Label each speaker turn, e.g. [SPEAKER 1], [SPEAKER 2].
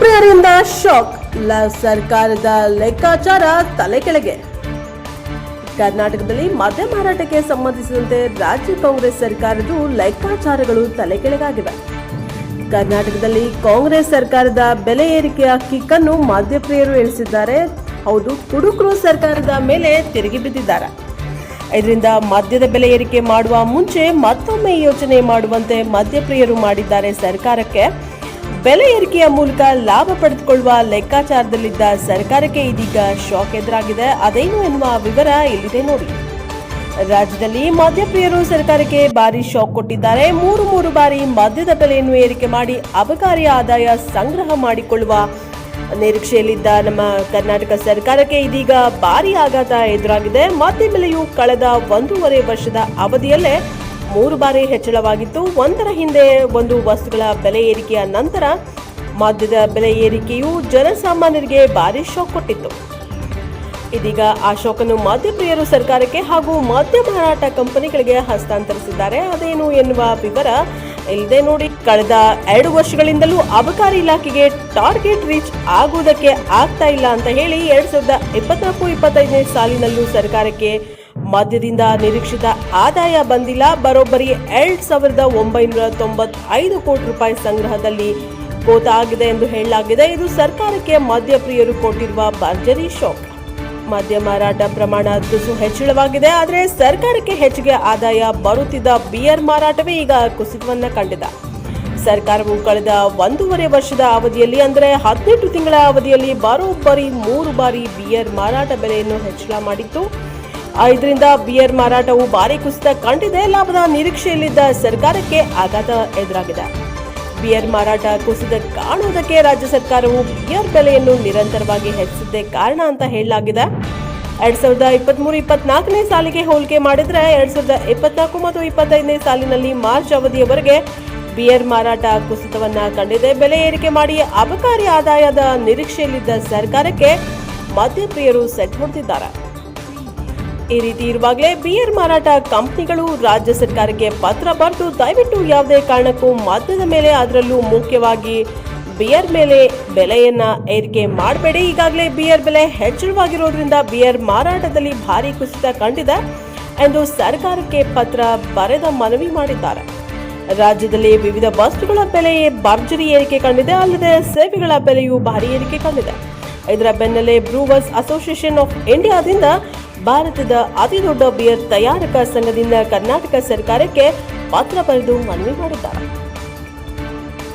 [SPEAKER 1] ಮದ್ಯಪ್ರಿಯರಿಂದ shock. ಲ ಸರ್ಕಾರದ ಲೆಕ್ಕಾಚಾರ ತಲೆ ಕೆಳಗೆ ಕರ್ನಾಟಕದಲ್ಲಿ ಮದ್ಯ ಮಾರಾಟಕ್ಕೆ ಸಂಬಂಧಿಸಿದಂತೆ ರಾಜ್ಯ ಕಾಂಗ್ರೆಸ್ ಸರ್ಕಾರದ ಲೆಕ್ಕಾಚಾರಗಳು ತಲೆಕೆಳಗಾಗಿವೆ. ಕರ್ನಾಟಕದಲ್ಲಿ ಕಾಂಗ್ರೆಸ್ ಸರ್ಕಾರದ ಬೆಲೆ ಏರಿಕೆಯ ಕಿಕ್ಕನ್ನು ಮದ್ಯಪ್ರಿಯರು ಇಳಿಸಿದ್ದಾರೆ. ಹೌದು ಕುಡುಕರು ಸರ್ಕಾರದ ಮೇಲೆ ತಿರುಗಿ ಬಿದ್ದಿದ್ದಾರೆ. ಇದರಿಂದ ಮದ್ಯದ ಬೆಲೆ ಏರಿಕೆ ಮಾಡುವ ಮುಂಚೆ ಮತ್ತೊಮ್ಮೆ ಯೋಚನೆ ಮಾಡುವಂತೆ ಮದ್ಯಪ್ರಿಯರು ಮಾಡಿದ್ದಾರೆ ಸರ್ಕಾರಕ್ಕೆ. ಬೆಲೆ ಏರಿಕೆಯ ಮೂಲಕ ಲಾಭ ಪಡೆದುಕೊಳ್ಳುವ ಲೆಕ್ಕಾಚಾರದಲ್ಲಿದ್ದ ಸರ್ಕಾರಕ್ಕೆ ಇದೀಗ ಶಾಕ್ ಎದುರಾಗಿದೆ. ಅದೇನು ಎನ್ನುವ ವಿವರ ಇಲ್ಲಿದೆ ನೋಡಿ. ರಾಜ್ಯದಲ್ಲಿ ಮದ್ಯಪ್ರಿಯರು ಸರ್ಕಾರಕ್ಕೆ ಭಾರಿ ಶಾಕ್ ಕೊಟ್ಟಿದ್ದಾರೆ. ಮೂರು ಮೂರು ಬಾರಿ ಮದ್ಯದ ಬೆಲೆಯನ್ನು ಏರಿಕೆ ಮಾಡಿ ಅಬಕಾರಿ ಆದಾಯ ಸಂಗ್ರಹ ಮಾಡಿಕೊಳ್ಳುವ ನಿರೀಕ್ಷೆಯಲ್ಲಿದ್ದ ನಮ್ಮ ಕರ್ನಾಟಕ ಸರ್ಕಾರಕ್ಕೆ ಇದೀಗ ಭಾರಿ ಆಘಾತ ಎದುರಾಗಿದೆ. ಮದ್ಯ ಬೆಲೆಯು ಕಳೆದ ಒಂದೂವರೆ ವರ್ಷದ ಅವಧಿಯಲ್ಲೇ ಮೂರು ಬಾರಿ ಹೆಚ್ಚಳವಾಗಿತ್ತು ಒಂದರ ಹಿಂದೆ ಒಂದು ವಸ್ತುಗಳ ಬೆಲೆ ಏರಿಕೆಯ ನಂತರ ಮದ್ಯದ ಬೆಲೆ ಏರಿಕೆಯು ಜನಸಾಮಾನ್ಯರಿಗೆ ಭಾರಿ ಶಾಕ್ ಕೊಟ್ಟಿತ್ತು. ಇದೀಗ ಆ ಶೋಕನ್ನು ಮದ್ಯಪ್ರಿಯರು ಸರ್ಕಾರಕ್ಕೆ ಹಾಗೂ ಮದ್ಯ ಮಾರಾಟ ಕಂಪನಿಗಳಿಗೆ ಹಸ್ತಾಂತರಿಸಿದ್ದಾರೆ. ಅದೇನು ಎನ್ನುವ ವಿವರ ಇಲ್ಲದೆ ನೋಡಿ, ಕಳೆದ ಎರಡು ವರ್ಷಗಳಿಂದಲೂ ಅಬಕಾರಿ ಇಲಾಖೆಗೆ ಟಾರ್ಗೆಟ್ ರೀಚ್ ಆಗುವುದಕ್ಕೆ ಆಗ್ತಾ ಇಲ್ಲ ಅಂತ ಹೇಳಿ ಎರಡ್ ಸಾವಿರದ ಇಪ್ಪತ್ನಾಲ್ಕು, ಇಪ್ಪತ್ತೈದನೇ ಸಾಲಿನಲ್ಲೂ ಸರ್ಕಾರಕ್ಕೆ ಮದ್ಯದಿಂದ ನಿರೀಕ್ಷಿತ ಆದಾಯ ಬಂದಿಲ್ಲ. ಬರೋಬ್ಬರಿ ಎರಡು ಸಾವಿರದ ಒಂಬೈನೂರ ತೊಂಬತ್ತೈದು ಕೋಟಿ ರೂಪಾಯಿ ಸಂಗ್ರಹದಲ್ಲಿ ಕೋತ ಆಗಿದೆ ಎಂದು ಹೇಳಲಾಗಿದೆ. ಇದು ಸರ್ಕಾರಕ್ಕೆ ಮದ್ಯಪ್ರಿಯರು ಕೊಟ್ಟಿರುವ ಭರ್ಜರಿ ಶಾಕ್. ಮದ್ಯ ಮಾರಾಟ ಪ್ರಮಾಣ ತುಸು ಹೆಚ್ಚಳವಾಗಿದೆ. ಆದರೆ ಸರ್ಕಾರಕ್ಕೆ ಹೆಚ್ಚಿಗೆ ಆದಾಯ ಬರುತ್ತಿದ್ದ ಬಿಯರ್ ಮಾರಾಟವೇ ಈಗ ಕುಸಿತವನ್ನ ಕಂಡಿದೆ. ಸರ್ಕಾರವು ಕಳೆದ ಒಂದೂವರೆ ವರ್ಷದ ಅವಧಿಯಲ್ಲಿ ಅಂದರೆ ಹದಿನೆಂಟು ತಿಂಗಳ ಅವಧಿಯಲ್ಲಿ ಬರೋಬ್ಬರಿ ಮೂರು ಬಾರಿ ಬಿಯರ್ ಮಾರಾಟ ಬೆಲೆಯನ್ನು ಹೆಚ್ಚಳ ಮಾಡಿತ್ತು. ಇದರಿಂದ ಬಿಯರ್ ಮಾರಾಟವು ಭಾರಿ ಕುಸಿತ ಕಂಡಿದೆ. ಲಾಭದ ನಿರೀಕ್ಷೆಯಲ್ಲಿದ್ದ ಸರ್ಕಾರಕ್ಕೆ ಆಘಾತ ಎದುರಾಗಿದೆ. ಬಿಯರ್ ಮಾರಾಟ ಕುಸಿದ ಕಾಣುವುದಕ್ಕೆ ರಾಜ್ಯ ಸರ್ಕಾರವು ಬಿಯರ್ ಬೆಲೆಯನ್ನು ನಿರಂತರವಾಗಿ ಹೆಚ್ಚಿಸಿದ್ದೇ ಕಾರಣ ಅಂತ ಹೇಳಲಾಗಿದೆ. ಎರಡ್ ಸಾವಿರದ ಇಪ್ಪತ್ಮೂರು ಇಪ್ಪತ್ನಾಲ್ಕನೇ ಸಾಲಿಗೆ ಹೋಲಿಕೆ ಮಾಡಿದರೆ ಎರಡ್ ಸಾವಿರದ ಇಪ್ಪತ್ನಾಲ್ಕು ಮತ್ತು ಇಪ್ಪತ್ತೈದನೇ ಸಾಲಿನಲ್ಲಿ ಮಾರ್ಚ್ ಅವಧಿಯವರೆಗೆ ಬಿಯರ್ ಮಾರಾಟ ಕುಸಿತವನ್ನ ಕಂಡಿದೆ. ಬೆಲೆ ಏರಿಕೆ ಮಾಡಿ ಅಬಕಾರಿ ಆದಾಯದ ನಿರೀಕ್ಷೆಯಲ್ಲಿದ್ದ ಸರ್ಕಾರಕ್ಕೆ ಮದ್ಯಪ್ರಿಯರು ಸೆಟ್ ಹೊಡೆದಿದ್ದಾರೆ ಈ ರೀತಿ ಇರುವಾಗಲೇ ಬಿಯರ್ ಮಾರಾಟ ಕಂಪನಿಗಳು ರಾಜ್ಯ ಸರ್ಕಾರಕ್ಕೆ ಪತ್ರ ಬರೆದು ದಯವಿಟ್ಟು ಯಾವುದೇ ಕಾರಣಕ್ಕೂ ಮದ್ಯದ ಮೇಲೆ ಅದರಲ್ಲೂ ಮುಖ್ಯವಾಗಿ ಬಿಯರ್ ಮೇಲೆ ಬೆಲೆಯನ್ನ ಏರಿಕೆ ಮಾಡಬೇಡಿ. ಈಗಾಗಲೇ ಬಿಯರ್ ಬೆಲೆ ಹೆಚ್ಚಳವಾಗಿರೋದ್ರಿಂದ ಬಿಯರ್ ಮಾರಾಟದಲ್ಲಿ ಭಾರಿ ಕುಸಿತ ಕಂಡಿದೆ ಎಂದು ಸರ್ಕಾರಕ್ಕೆ ಪತ್ರ ಬರೆದ ಮನವಿ ಮಾಡಿದ್ದಾರೆ. ರಾಜ್ಯದಲ್ಲಿ ವಿವಿಧ ವಸ್ತುಗಳ ಬೆಲೆ ಭರ್ಜರಿ ಏರಿಕೆ ಕಂಡಿದೆ. ಅಲ್ಲದೆ ಸೇವೆಗಳ ಬೆಲೆಯೂ ಭಾರಿ ಏರಿಕೆ ಕಂಡಿದೆ. ಇದರ ಬೆನ್ನಲ್ಲೇ ಬ್ರೂವರ್ಸ್ ಅಸೋಸಿಯೇಷನ್ ಆಫ್ ಇಂಡಿಯಾದಿಂದ ಭಾರತದ ಅತಿದೊಡ್ಡ ಬಿಯರ್ ತಯಾರಕ ಸಂಘದಿಂದ ಕರ್ನಾಟಕ ಸರ್ಕಾರಕ್ಕೆ ಪತ್ರ ಬರೆದು ಮನವಿ ಮಾಡಿದ್ದಾರೆ.